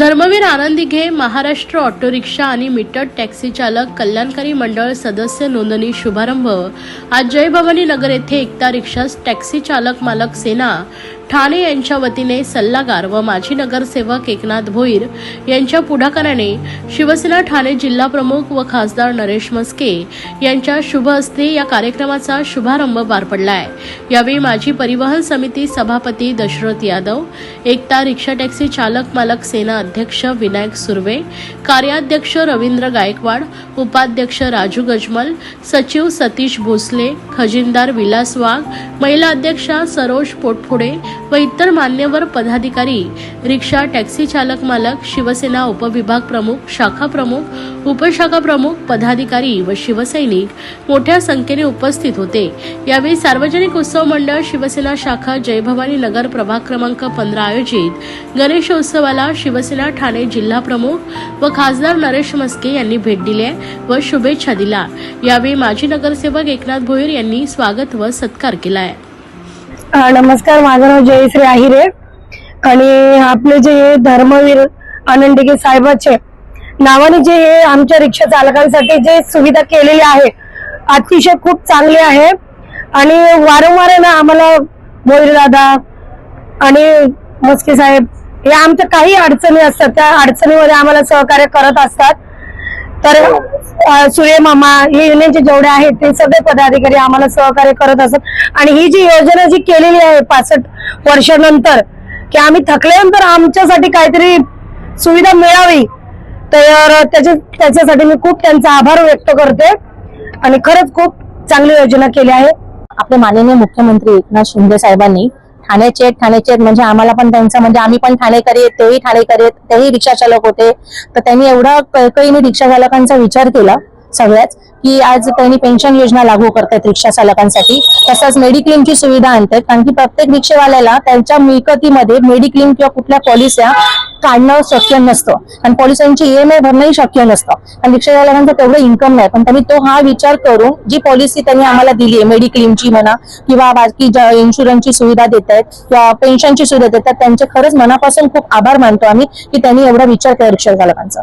धर्मवीर आनंदी घे Maharashtra auto rickshaw आणि मीटर टॅक्सी चालक कल्याणकारी मंडळ सदस्य नोंदणी शुभारंभ. आज जयभवानी नगर येथे एकता रिक्षा टॅक्सी चालक मालक सेना ठाणे यांच्या वतीने सल्लागार व माजी नगरसेवक एकनाथ भोईर यांच्या पुढाकाराने शिवसेना ठाणे जिल्हा प्रमुख व खासदार नरेश मस्के यांच्या शुभ हस्ते या कार्यक्रमाचा शुभारंभ पार पडला आहे यावेळी माजी परिवहन समिती सभापती दशरथ यादव एकता रिक्षा टॅक्सी चालक मालक सेना अध्यक्ष विनायक सुर्वे कार्याध्यक्ष रवींद्र गायकवाड उपाध्यक्ष राजू गजमल सचिव सतीश भोसले खजिनदार विलास वाघ महिला अध्यक्षा सरोज पोटफुडे व इतर मान्यवर पदाधिकारी रिक्षा टॅक्सी चालक मालक शिवसेना उपविभाग प्रमुख शाखा प्रमुख उपशाखा प्रमुख पदाधिकारी व शिवसैनिक मोठ्या संख्येने उपस्थित होते. यावेळी सार्वजनिक उत्सव मंडळ शिवसेना शाखा जयभवानी नगर प्रभाग क्रमांक पंधरा आयोजित गणेशोत्सवाला शिवसेना ठाणे जिल्हा प्रमुख व खासदार नरेश मस्के यांनी भेट दिली आहे व शुभेच्छा दिल्या. यावेळी माजी नगरसेवक एकनाथ भोईर यांनी स्वागत व सत्कार केला आहे. नमस्कार माझं नाव जयश्री आहिरे. आणि आपले जे हे धर्मवीर आनंदिके साहेबाचे नावाने जे हे आमच्या रिक्षा चालकांसाठी जे सुविधा केलेली आहे अतिशय खूप चांगली आहे. आणि वारंवार आहे ना आम्हाला मोहिर दादा आणि मस्के साहेब या आमच्या काही अडचणी असतात त्या अडचणीमध्ये आम्हाला सहकार्य करत असतात. तर अ, सूर्य मामा हे युनियनचे जेवढे आहेत ते सगळे पदाधिकारी आम्हाला सहकार्य करत असत. आणि ही जी योजना जी केलेली आहे पासष्ट वर्षानंतर की आम्ही थकल्यानंतर आमच्यासाठी काहीतरी सुविधा मिळावी तर त्याच्या त्याच्यासाठी मी खूप त्यांचा आभार व्यक्त करते. आणि खरंच खूप चांगली योजना केली आहे. आपले माननीय मुख्यमंत्री एकनाथ शिंदे साहेबांनी ठाण्याचे आहेत, ठाण्याचे आहेत, म्हणजे आम्हाला पण त्यांचं म्हणजे आम्ही पण ठाणेकरी आहेत तेही ठाणेकरी आहेत तेही रिक्षा चालक होते. तर त्यांनी एवढा कळकळीने रिक्षा चालकांचा विचार केला. सगळ्याच की आज त्यांनी पेन्शन योजना लागू करतायत रिक्षा चालकांसाठी. तसंच मेडिक्लेमची सुविधा आणतात कारण की प्रत्येक रिक्षेवाल्याला त्यांच्या मिळकतीमध्ये मेडिक्लेम किंवा कुठल्या पॉलिस्या काढणं शक्य नसतं. आणि पॉलिसांची ईएमआय भरणंही शक्य नसतं. आणि रिक्षावाल्यांचं तेवढं इन्कम नाही. पण त्यांनी तो हा विचार करून जी पॉलिसी त्यांनी आम्हाला दिली आहे मेडिक्लेमची म्हणा किंवा बाकी ज्या इन्शुरन्सची सुविधा देत आहेत किंवा पेन्शनची सुविधा देतात त्यांचे खरंच मनापासून खूप आभार मानतो आम्ही की त्यांनी एवढा विचार केला रिक्षा चालकांचा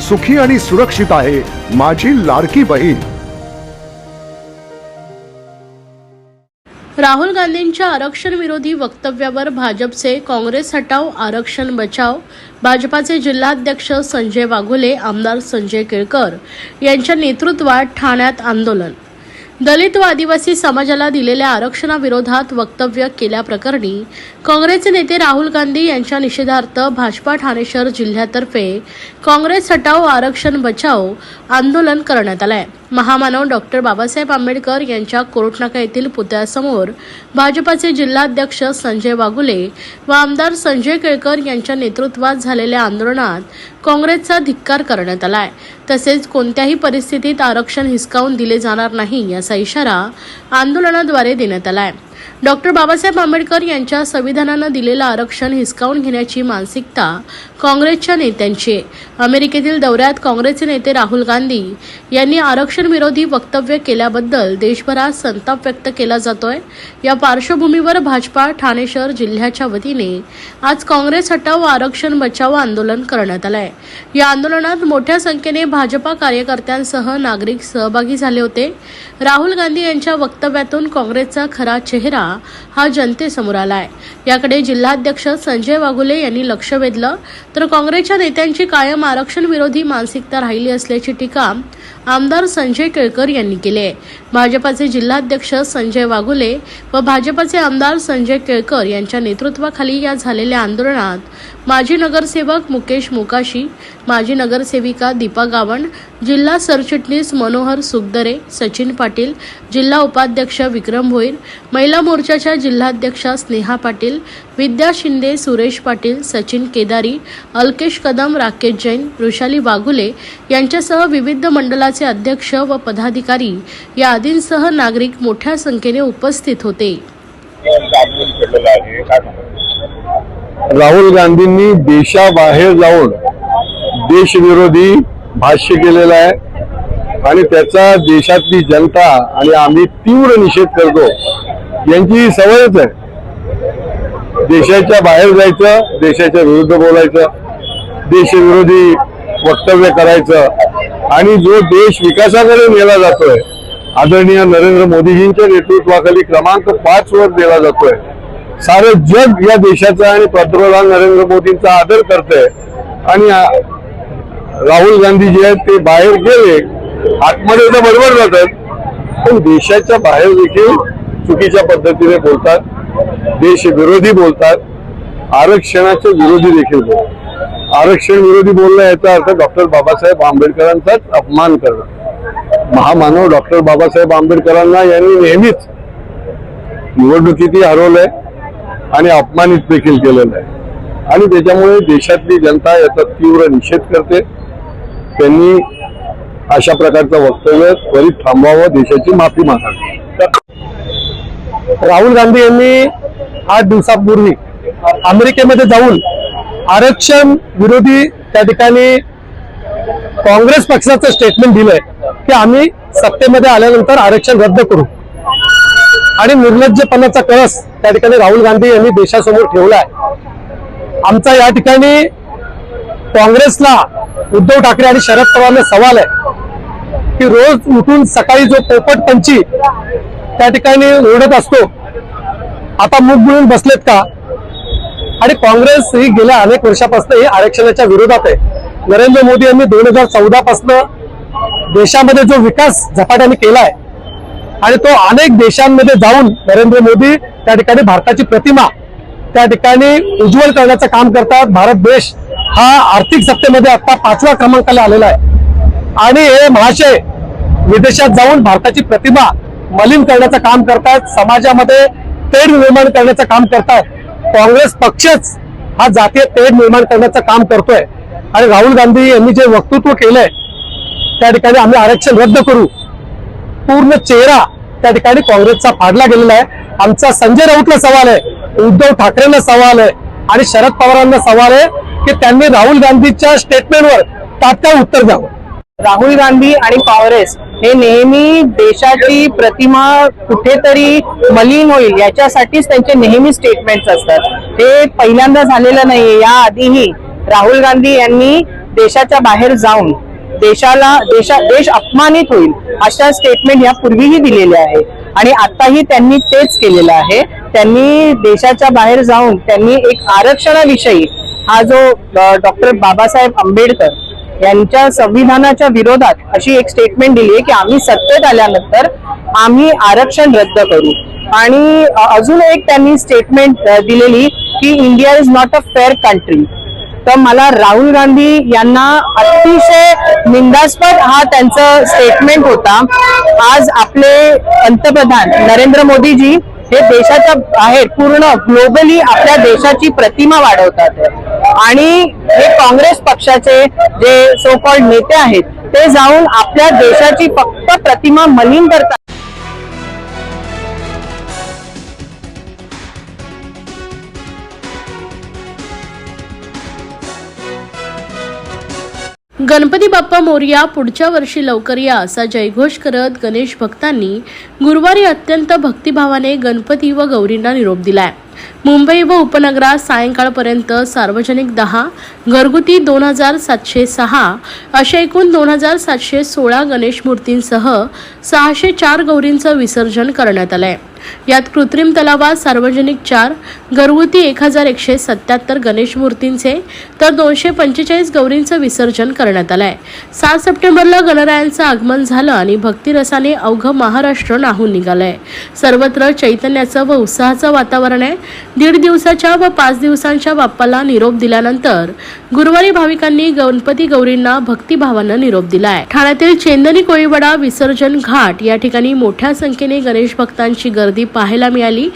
सुखी आणि सुरक्षित आहे माझी लाडकी बहीण. राहुल गांधींच्या आरक्षण विरोधी वक्तव्यावर भाजपचे काँग्रेस हटाव आरक्षण बचाव भाजपाचे जिल्हाध्यक्ष संजय वाघोले आमदार संजय केळकर यांच्या नेतृत्वात ठाण्यात आंदोलन. दलित व आदिवासी समाजाला दिलेल्या आरक्षणाविरोधात वक्तव्य केल्याप्रकरणी काँग्रेसचे नेते राहुल गांधी यांच्या निषेधार्थ भाजपा ठाणे शहर जिल्ह्यातर्फे काँग्रेस हटाव आरक्षण बचाव आंदोलन करण्यात आलंय. महामानव डॉक्टर बाबासाहेब आंबेडकर यांच्या कोर्टनाका येथील पुतळ्यासमोर भाजपाचे जिल्हाध्यक्ष संजय वाघुले व आमदार संजय केळकर यांच्या नेतृत्वात झालेल्या आंदोलनात काँग्रेसचा धिक्कार करण्यात आलाय. तसेच कोणत्याही परिस्थितीत आरक्षण हिसकावून दिले जाणार नाही याचा इशारा आंदोलनाद्वारे देण्यात आलाय. डॉक्टर बाबासाहेब आंबेडकर यांच्या संविधानानं दिलेलं आरक्षण हिसकावून घेण्याची मानसिकता काँग्रेसच्या नेत्यांची. अमेरिकेतील दौऱ्यात काँग्रेसचे नेते राहुल गांधी यांनी आरक्षण विरोधी वक्तव्य केल्याबद्दल देशभरात संताप व्यक्त केला जातोय. या पार्श्वभूमीवर भाजपा ठाणे शहर जिल्ह्याच्या वतीने आज काँग्रेस हटाव आरक्षण बचाव आंदोलन करण्यात आलंय. या आंदोलनात मोठ्या संख्येने भाजपा कार्यकर्त्यांसह नागरिक सहभागी झाले होते. राहुल गांधी यांच्या वक्तव्यातून काँग्रेसचा खरा चेहरा हा जनतेसमोर आलाय. याकडे जिल्हाध्यक्ष संजय वाघुले यांनी लक्ष वेधलं. तर काँग्रेसच्या नेत्यांची कायम आरक्षण विरोधी मानसिकता राहिली असल्याची टीका आमदार संजय केळकर यांनी केले. भाजपाचे जिल्हाध्यक्ष संजय वाघुले व भाजपाचे आमदार संजय केळकर यांच्या नेतृत्वाखाली या झालेल्या आंदोलनात माजी नगरसेवक मुकेश मोकाशी माजी नगरसेविका दीपा गावण जिल्हा सरचिटणीस मनोहर सुखदरे सचिन पाटील जिल्हा उपाध्यक्ष विक्रम भोईर महिला मोर्चाच्या जिल्हाध्यक्षा स्नेहा पाटील विद्या शिंदे सुरेश पाटील सचिन केदारी अल्केश कदम राकेश जैन वृषाली वाघुले यांच्यासह विविध मंडळाचे अध्यक्ष व पदाधिकारी या आदींसह नागरिक मोठ्या संख्येने उपस्थित होते. राहुल गांधींनी देशाबाहेर जाऊन देशविरोधी भाष्य केलेलं आहे आणि त्याचा देशातली जनता आणि आम्ही तीव्र निषेध करतो. यांची सवयच आहे. देशाच्या बाहेर जायचं देशाच्या विरुद्ध बोलायचं देशविरोधी वक्तव्य करायचं. आणि जो देश विकासाकडे नेला जातोय आदरणीय नरेंद्र मोदीजींच्या नेतृत्वाखाली क्रमांक पाच वर दिला जातोय. सारं जग या देशाचा आणि पंतप्रधान नरेंद्र मोदींचा आदर करतंय. आणि राहुल गांधी जे आहेत ते बाहेर गेले आतमध्ये तर बरोबर जातात पण देशाच्या बाहेर देखील चुकीच्या पद्धतीने बोलतात. देशविरोधी बोलतात आरक्षणाच्या विरोधी देखील बोलतात. आरक्षण विरोधी बोलणं याचा अर्थ डॉक्टर बाबासाहेब आंबेडकरांचाच अपमान करणं. महामानव डॉक्टर बाबासाहेब आंबेडकरांना यांनी नेहमीच निवडणुकीतही हरवलंय आणि अपमानित देखील केलेलं आहे आणि त्याच्यामुळे देशातली जनता याचा तीव्र निषेध करते. त्यांनी अशा प्रकारचं वक्तव्य त्वरित थांबवावं देशाची माफी मागावी. राहुल गांधी यांनी आठ दिवसापूर्वी अमेरिकेमध्ये जाऊन आरक्षण विरोधी त्या ठिकाणी काँग्रेस पक्षाचं स्टेटमेंट दिलंय की आम्ही सत्तेमध्ये आल्यानंतर आरक्षण रद्द करू. आणि निर्लज्जपणाचा कळस त्या ठिकाणी राहुल गांधी यांनी देशासमोर ठेवलाय. आमचा या ठिकाणी काँग्रेसला उद्धव ठाकरे आणि शरद पवारला सवाल आहे की रोज उठून सकाळी जो पोपट पंची त्या ठिकाणी ओढत असतो. आता मुख बुळून बसलेत का? आणि काँग्रेस ही गेल्या अनेक वर्षापासून ही आरक्षणाच्या विरोधात आहे. नरेंद्र मोदी यांनी दोन हजार चौदा पासनं देशामध्ये जो विकास झपाट्याने केलाय आणि तो अनेक देशांमध्ये जाऊन नरेंद्र मोदी त्या ठिकाणी भारताची प्रतिमा त्या ठिकाणी उज्ज्वल करण्याचं काम करतात. भारत देश हा आर्थिक सत्तेमध्ये आता पाचव्या क्रमांकाला आलेला आहे. आणि हे महाशय विदेशात जाऊन भारताची प्रतिमा मलिन करण्याचं काम करतात समाजामध्ये तेढ निर्माण करण्याचं काम करतात काँग्रेस पक्षच हा जातीय तेढ निर्माण करण्याचं काम करतोय. आणि राहुल गांधी यांनी जे वक्तृत्व केलंय त्या ठिकाणी आम्ही आरक्षण रद्द करू. पूर्ण चेहरा त्या ठिकाणी काँग्रेसचा फाडला गेलेला आहे. आमचा संजय राऊतला सवाल आहे उद्धव ठाकरेंना सवाल आहे आणि शरद पवारांना सवाल आहे की त्यांनी राहुल गांधीच्या स्टेटमेंटवर तात्काळ उत्तर द्यावं. राहुल गांधी आणि काँग्रेस हे नेहमी देशाची प्रतिमा कुठेतरी मलिन होईल याच्यासाठीच त्यांचे नेहमी स्टेटमेंट्स असतात. हे पहिल्यांदा झालेलं नाहीये या आधीही राहुल गांधी यांनी देशाच्या बाहेर जाऊन देशाला देशा देश अपमानित होईल अशा स्टेटमेंट यापूर्वीही दिलेले आहे आणि आताही त्यांनी तेच केलेलं आहे. त्यांनी देशाच्या बाहेर जाऊन त्यांनी एक आरक्षणाविषयी हा जो डॉक्टर बाबासाहेब आंबेडकर यांच्या संविधानाच्या विरोधात अशी एक स्टेटमेंट दिली आहे की आम्ही सत्तेत आल्यानंतर आम्ही आरक्षण रद्द करू. आणि अजून एक त्यांनी स्टेटमेंट दिलेली की India is not a fair country तर मला राहुल गांधी यांना अतिशय निंदास्पद हा त्यांचं स्टेटमेंट होता. आज आपले पंतप्रधान नरेंद्र मोदीजी हे देशाच्या बाहेर पूर्ण ग्लोबली आपल्या देशाची प्रतिमा वाढवतात. आणि हे काँग्रेस पक्षाचे जे सो कॉल्ड नेते आहेत ते जाऊन आपल्या देशाची फक्त प्रतिमा मलिन करतात. गणपती बाप्पा मोरया पुढच्या वर्षी लवकर या असा जयघोष करत गणेश भक्तांनी गुरुवारी अत्यंत भक्तिभावाने गणपती व गौरींना निरोप दिलाय. मुंबई व उपनगरात सायंकाळपर्यंत सार्वजनिक दहा घरगुती दोन हजार सातशे सहा अशा एकूण दोन हजार सातशे सोळा गणेश मूर्तींसह सहाशे चार गौरींचं विसर्जन करण्यात आलंय. यात कृत्रिम तलावात सार्वजनिक चार घरगुती एक हजार एकशे सत्याहत्तर गणेश मूर्तींचे तर दोनशे पंचेचाळीस गौरींचं विसर्जन करण्यात आलंय. सात सप्टेंबरला गणरायांचं आगमन झालं आणि भक्तिरसाने अवघं महाराष्ट्र नाहून निघालंय. सर्वत्र चैतन्याचं व उत्साहाचं वातावरण आहे. दीड दिवसाच्या व पाच दिवसांच्या बाप्पाला निरोप दिल्यानंतर गुरुवारी भाविकांनी गणपती गौरींना भक्तिभावानं निरोप दिलाय. ठाण्यातील चेंदनी कोळीवडा विसर्जन घाट या ठिकाणी मोठ्या संख्येने गणेश भक्तांची गर्दी पाहायला मिळाली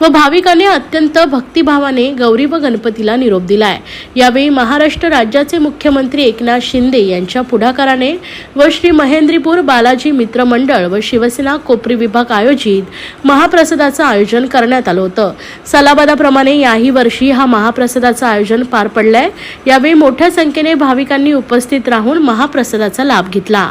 व भाविकांनी अत्यंत भक्तिभावाने गौरी व गणपतीला निरोप दिलाय. यावेळी महाराष्ट्र राज्याचे मुख्यमंत्री एकनाथ शिंदे यांच्या पुढाकाराने व श्री महेंद्रीपूर बालाजी मित्र मंडळ व शिवसेना कोपरी विभाग आयोजित महाप्रसादाचं आयोजन करण्यात आलं होतं. सलाबादाप्रमाणे याही वर्षी हा महाप्रसादाचं आयोजन पार पडलंय. यावेळी मोठ्या संख्येने भाविकांनी उपस्थित राहून महाप्रसादाचा लाभ घेतला.